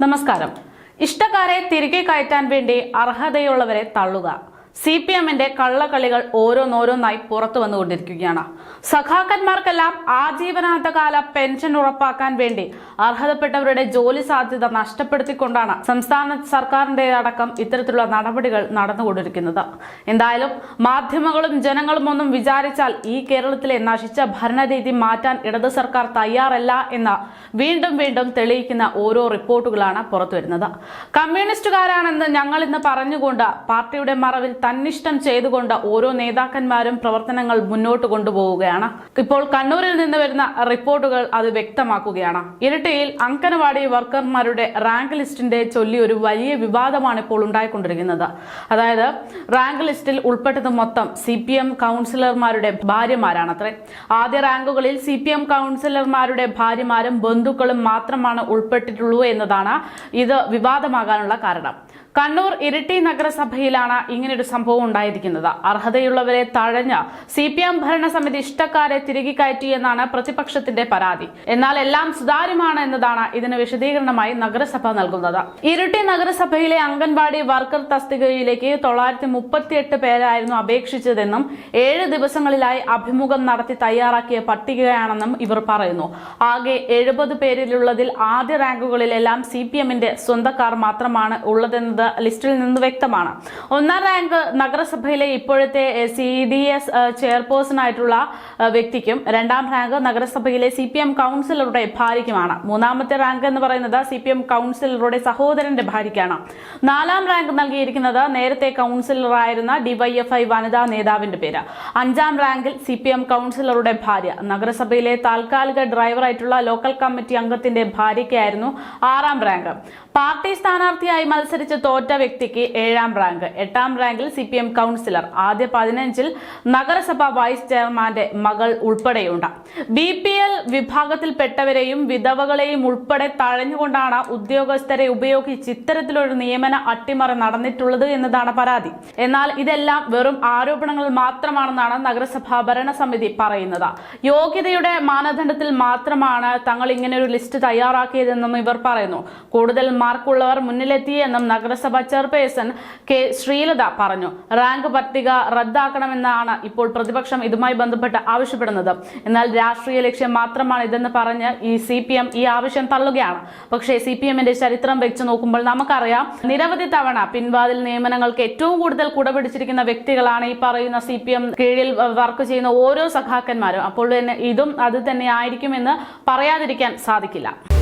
നമസ്കാരം. ഇഷ്ടക്കാരെ തിരികെ കയറ്റാൻ വേണ്ടി അർഹതയുള്ളവരെ തള്ളുക. സി പി എമ്മിന്റെ കള്ളക്കളികൾ ഓരോന്നോരോന്നായി പുറത്തു വന്നുകൊണ്ടിരിക്കുകയാണ്. സഖാക്കന്മാർക്കെല്ലാം ആജീവനാന്തകാല പെൻഷൻ ഉറപ്പാക്കാൻ വേണ്ടി അർഹതപ്പെട്ടവരുടെ ജോലി സാധ്യത നഷ്ടപ്പെടുത്തിക്കൊണ്ടാണ് സംസ്ഥാന സർക്കാരിന്റെ അടക്കം ഇത്തരത്തിലുള്ള നടപടികൾ നടന്നുകൊണ്ടിരിക്കുന്നത്. എന്തായാലും മാധ്യമങ്ങളും ജനങ്ങളും ഒന്നും വിചാരിച്ചാൽ ഈ കേരളത്തിലെ നശിച്ച ഭരണരീതി മാറ്റാൻ ഇടത് സർക്കാർ തയ്യാറല്ല എന്ന വീണ്ടും വീണ്ടും തെളിയിക്കുന്ന ഓരോ റിപ്പോർട്ടുകളാണ് പുറത്തുവരുന്നത്. കമ്മ്യൂണിസ്റ്റുകാരാണെന്ന് ഞങ്ങൾ ഇന്ന് പറഞ്ഞുകൊണ്ട് പാർട്ടിയുടെ മറവിൽ തന്നിഷ്ടം ചെയ്തുകൊണ്ട് ഓരോ നേതാക്കന്മാരും പ്രവർത്തനങ്ങൾ മുന്നോട്ട് കൊണ്ടുപോവുകയാണ്. ഇപ്പോൾ കണ്ണൂരിൽ നിന്ന് വരുന്ന റിപ്പോർട്ടുകൾ അത് വ്യക്തമാക്കുകയാണ്. ഇരട്ടയിൽ അങ്കനവാടി വർക്കർമാരുടെ റാങ്ക് ലിസ്റ്റിന്റെ ചൊല്ലി ഒരു വലിയ വിവാദമാണ് ഇപ്പോൾ ഉണ്ടായിക്കൊണ്ടിരിക്കുന്നത്. അതായത് റാങ്ക് ലിസ്റ്റിൽ ഉൾപ്പെട്ടത് മൊത്തം സി പി എം കൗൺസിലർമാരുടെ ഭാര്യമാരാണത്രേ. ആദ്യ റാങ്കുകളിൽ സി പി എം കൗൺസിലർമാരുടെ ഭാര്യമാരും ബന്ധുക്കളും മാത്രമാണ് ഉൾപ്പെട്ടിട്ടുള്ളൂ എന്നതാണ് ഇത് വിവാദമാകാനുള്ള കാരണം. കണ്ണൂർ ഇരിട്ടി നഗരസഭയിലാണ് ഇങ്ങനൊരു സംഭവം ഉണ്ടായിരിക്കുന്നത്. അർഹതയുള്ളവരെ തഴഞ്ഞ് സി പി എം ഭരണസമിതി ഇഷ്ടക്കാരെ തിരികെ കയറ്റി എന്നാണ് പ്രതിപക്ഷത്തിന്റെ പരാതി. എന്നാൽ എല്ലാം സുതാര്യമാണ് എന്നതാണ് ഇതിന് വിശദീകരണമായി നഗരസഭ നൽകുന്നത്. ഇരിട്ടി നഗരസഭയിലെ അംഗൻവാടി വർക്കർ തസ്തികയിലേക്ക് തൊള്ളായിരത്തി മുപ്പത്തിയെട്ട് പേരായിരുന്നു അപേക്ഷിച്ചതെന്നും ഏഴ് ദിവസങ്ങളിലായി അഭിമുഖം നടത്തി തയ്യാറാക്കിയ പട്ടികയാണെന്നും ഇവർ പറയുന്നു. ആകെ എഴുപത് പേരിലുള്ളതിൽ ആദ്യ റാങ്കുകളിലെല്ലാം സി പി എമ്മിന്റെ സ്വന്തക്കാർ മാത്രമാണ് ഉള്ളതെന്നത് ലിസ്റ്റിൽ നിന്ന് വ്യക്തമാണ്. ഒന്നാം റാങ്ക് നഗരസഭയിലെ ഇപ്പോഴത്തെ സി ഡി എസ് ചെയർപേഴ്സണായിട്ടുള്ള വ്യക്തിക്കും രണ്ടാം റാങ്ക് നഗരസഭയിലെ സി പി എം കൗൺസിലറുടെ ഭാര്യയ്ക്കുമാണ്. മൂന്നാമത്തെ റാങ്ക് എന്ന് പറയുന്നത് സി പി എം കൗൺസിലറുടെ സഹോദരന്റെ ഭാര്യയ്ക്കാണ്. നാലാം റാങ്ക് നൽകിയിരിക്കുന്നത് നേരത്തെ കൗൺസിലറായിരുന്ന ഡിവൈഎഫ്ഐ വനിതാ നേതാവിന്റെ പേര്. അഞ്ചാം റാങ്കിൽ സി പി എം കൗൺസിലറുടെ ഭാര്യ. നഗരസഭയിലെ താൽക്കാലിക ഡ്രൈവറായിട്ടുള്ള ലോക്കൽ കമ്മിറ്റി അംഗത്തിന്റെ ഭാര്യയ്ക്കായിരുന്നു ആറാം റാങ്ക്. പാർട്ടി സ്ഥാനാർത്ഥിയായി മത്സരിച്ച് തോറ്റ വ്യക്തിക്ക് ഏഴാം റാങ്ക്. എട്ടാം റാങ്കിൽ സി പി എം കൗൺസിലർ. ആദ്യ പതിനഞ്ചിൽ നഗരസഭ വൈസ് ചെയർമാന്റെ മകൾ ഉൾപ്പെടെയുണ്ട്. ബി പി എൽ വിഭാഗത്തിൽപ്പെട്ടവരെയും വിധവകളെയും ഉൾപ്പെടെ തഴഞ്ഞുകൊണ്ടാണ് ഉദ്യോഗസ്ഥരെ ഉപയോഗിച്ച് ഇത്തരത്തിലൊരു നിയമന അട്ടിമറി നടന്നിട്ടുള്ളത് എന്നതാണ് പരാതി. എന്നാൽ ഇതെല്ലാം വെറും ആരോപണങ്ങൾ മാത്രമാണെന്നാണ് നഗരസഭാ ഭരണസമിതി പറയുന്നത്. യോഗ്യതയുടെ മാനദണ്ഡത്തിൽ മാത്രമാണ് തങ്ങൾ ഇങ്ങനെ ഒരു ലിസ്റ്റ് തയ്യാറാക്കിയതെന്നും ഇവർ പറയുന്നു. കൂടുതൽ മാർക്കുള്ളവർ മുന്നിലെത്തിയെന്നും നഗരസഭ ചെയർപേഴ്സൺ കെ ശ്രീലത പറഞ്ഞു. റാങ്ക് പട്ടിക റദ്ദാക്കണമെന്നാണ് ഇപ്പോൾ പ്രതിപക്ഷം ഇതുമായി ബന്ധപ്പെട്ട് ആവശ്യപ്പെടുന്നത്. എന്നാൽ രാഷ്ട്രീയ ലക്ഷ്യം മാത്രമാണ് ഇതെന്ന് പറഞ്ഞ് ഈ സി പി എം ഈ ആവശ്യം തള്ളുകയാണ്. പക്ഷേ സി പി എമ്മിന്റെ ചരിത്രം വെച്ച് നോക്കുമ്പോൾ നമുക്കറിയാം നിരവധി തവണ പിൻവാതിൽ നിയമനങ്ങൾക്ക് ഏറ്റവും കൂടുതൽ കുടപിടിച്ചിരിക്കുന്ന വ്യക്തികളാണ് ഈ പറയുന്ന സി പി എം കീഴിൽ വർക്ക് ചെയ്യുന്ന ഓരോ സഖാക്കന്മാരും. അപ്പോൾ തന്നെ ഇതും അത് തന്നെ ആയിരിക്കുമെന്ന് പറയാതിരിക്കാൻ സാധിക്കില്ല.